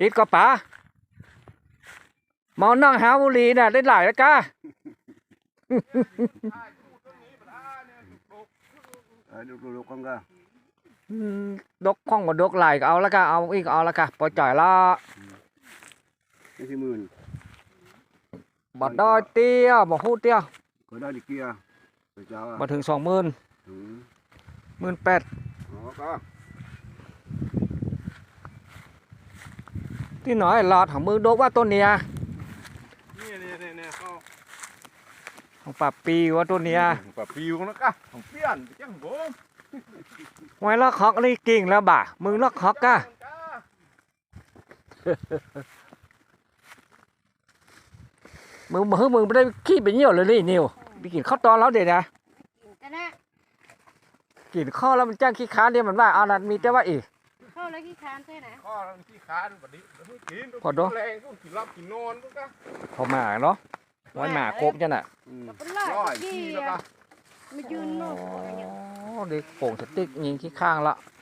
อีกก็ป๋าเมานั่งหาบุหรี่น่ะได้หลายแล้วก้าเออดูดูกันก็อืมดกข้องกับดกไหลก็เอาแล้วก็เอาอีกเอาแล้วก็ปล่อยจ่อยละไม่ใช่หมื่นบัดดอยเตี้ยบ่ฮู้เตี้ยก็ได้ดิเกียร์ไปจ้าบ่ถึงสองหมื่นถึงหมื่นแปดอ๋อก็ ที่น้อยหลอดของมือดกว่าต้นเนี้ยนี่นี่นี่นี่เขาของป่าปีว่าต้นเนี้ยปะปิวนะกะของเปี้ยนจังบ่ไว้ล็อกฮอกนี่กิ่งแล้วบ่ามึงล็อกฮอกกะมึงมือมึงไม่ได้ขี้ไปเยี่ยวเลยนี่นิวไปกินข้าวตอนแล้วเดี๋ยวนะกันนะกินข้าวแล้วมันจ้างขี้ค้านเนี่ยมันว่าเอานั้นมีแต่ว่าอีกเข้า แล้วขี้คานใช่ไหมข้อนั้นที่คานบัดนี้แล้วมึงกินพอดอ แรงก็กินรับกินนอนก็กะพอหมาเนาะไว้หมาครบจังน่ะอืมกับเป็นร้อยร้อยขี้ที่แล้วอะก็มายืนนอกอย่างเงี้ย อ๋อเด็กโป่งสติ๊กยิงขี้ข้างละเ